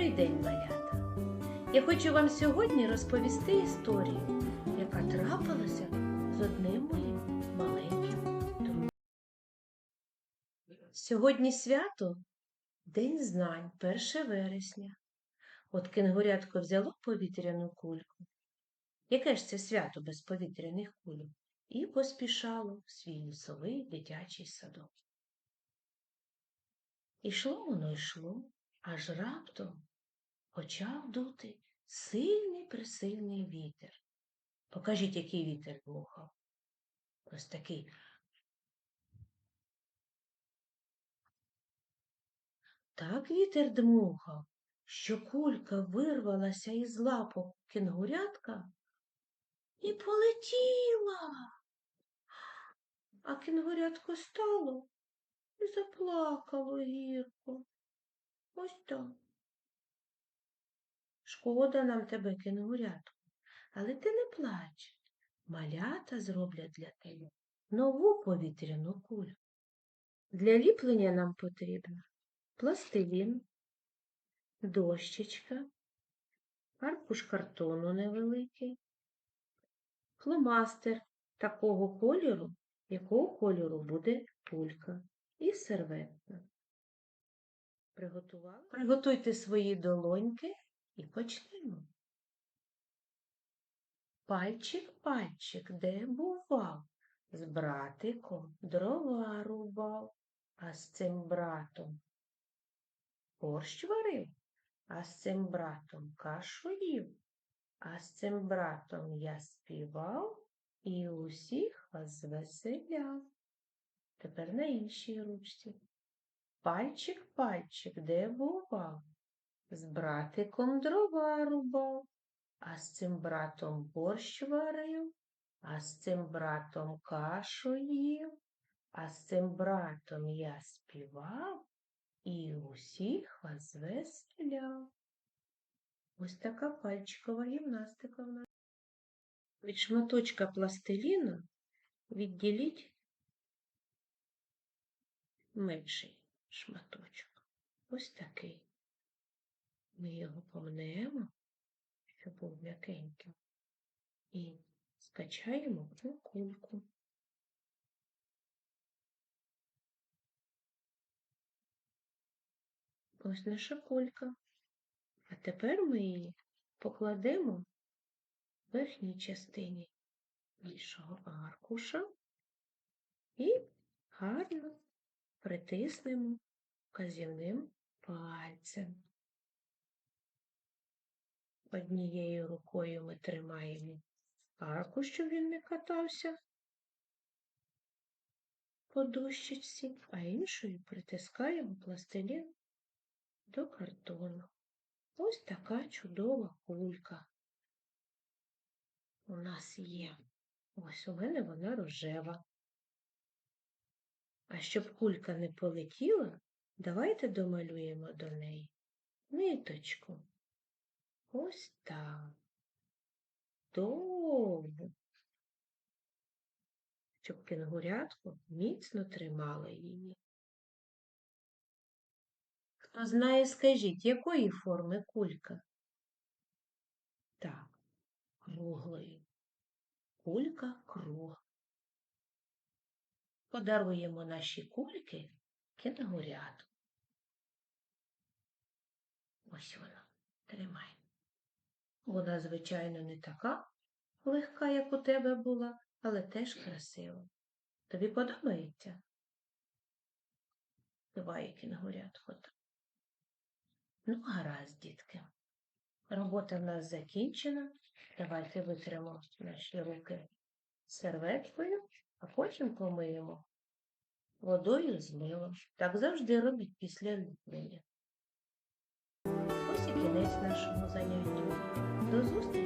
Добрий день, малята! Я хочу вам сьогодні розповісти історію, яка трапилася з одним моїм маленьким другом. Сьогодні свято День знань, 1 вересня. От кенгурятко взяло повітряну кульку. Яке ж це свято без повітряних кульок? І поспішало в свій лісовий дитячий садок. Ішло воно йшло, аж раптом почав дути сильний присильний вітер. Покажіть, який вітер дмухав. Ось такий. Так вітер дмухав, що кулька вирвалася із лапок кенгурятка і полетіла. А кенгурятко стало і заплакало гірко. Ось так. Шкода нам тебе, кенгурятку, але ти не плач. Малята зроблять для тебе нову повітряну кулю. Для ліплення нам потрібно пластилін, дощечка, аркуш картону невеликий, фломастер такого кольору, якого кольору буде кулька, і серветка. Приготуйте свої долоньки і почнемо. Пальчик, пальчик, де бував? З братиком дрова рубав, а з цим братом борщ варив, а з цим братом кашу їв, а з цим братом я співав і усіх вас звеселяв. Тепер на іншій ручці. Пальчик, пальчик, де бував? З братиком дрова рубав, а з цим братом борщ варив, а з цим братом кашу їв, а з цим братом я співав і усіх вас звеселяв. Ось така пальчикова гімнастика в нас. Від шматочка пластиліну відділіть менший шматочок. Ось такий. Ми його помнемо, щоб був м'якеньким, і скачаємо у кульку. Ось наша кулька. А тепер ми її покладемо в верхній частині більшого аркуша і гарно притиснемо вказівним пальцем. Однією рукою ми тримаємо арку, щоб він не катався по дощечці, а іншою притискаємо пластилін до картону. Ось така чудова кулька у нас є. Ось у мене вона рожева. А щоб кулька не полетіла, давайте домалюємо до неї ниточку. Ось так. Довго. Щоб кенгурятко міцно тримало її. Хто знає, скажіть, якої форми кулька? Так, круглої. Кулька кругла. Подаруємо наші кульки кенгурятку. Ось вона, тримай. Вона, звичайно, не така легка, як у тебе була, але теж красива. Тобі подобається? Давай кенгурятко. Ну, гаразд, дітки. Робота в нас закінчена. Давайте витримо наші руки серветкою, а потім помиємо водою з милом. Так завжди робіть після ліплення. Ось і кінець нашому todos os dias.